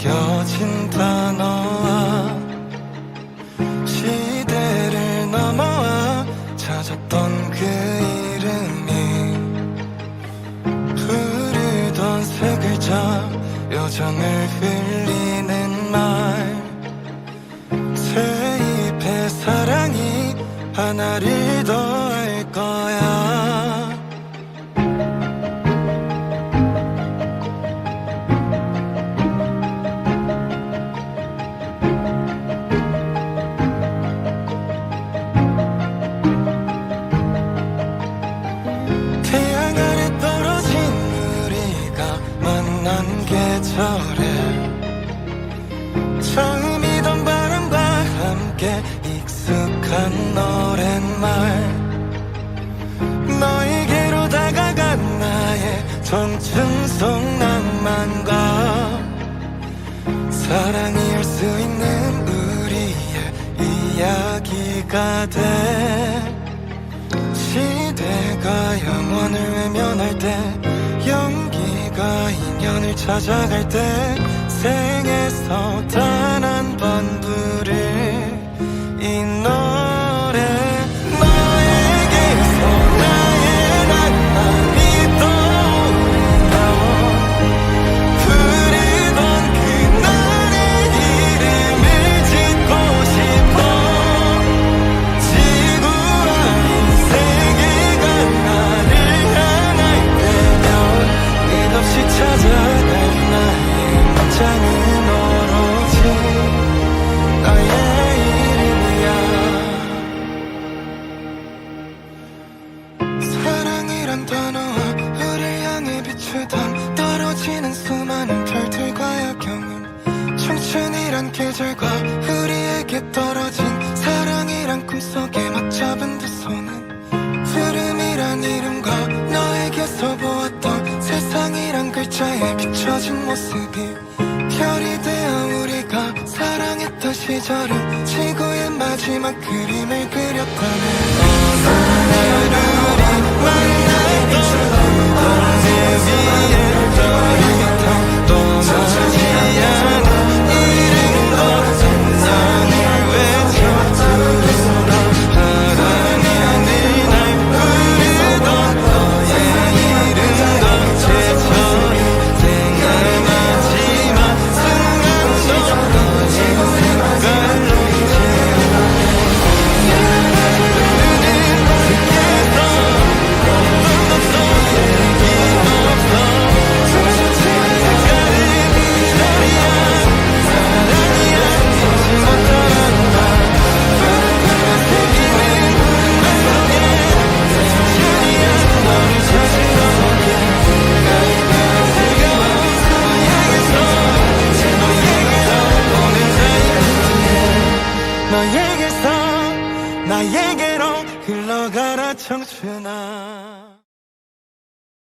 숨겨진 단어와 시대를 넘어와 찾았던 그 이름이 부르던 세 글자 여정을 흘리는 말. 세입의 사랑이 하나를 계절에 처음이던 바람과 함께 익숙한 노랫말. 너에게로 다가간 나의 청춘 속 낭만과 사랑이 할 수 있는 우리의 이야기가 돼. 시대가 영원을 외면할 때 연기가 인연을 찾아갈 때 생에서 단 한 번 부를 청춘이란 계절과 우리에게 떨어진 사랑이란 꿈속에 맞잡은 두 손은 푸름이란 이름과 너에게서 보았던 세상이란 글자에 비춰진 모습이 별이 되어 우리가 사랑했던 시절은 지구의 마지막 그림을 그렸다네 너에게서 나에게로 흘러가라 청춘아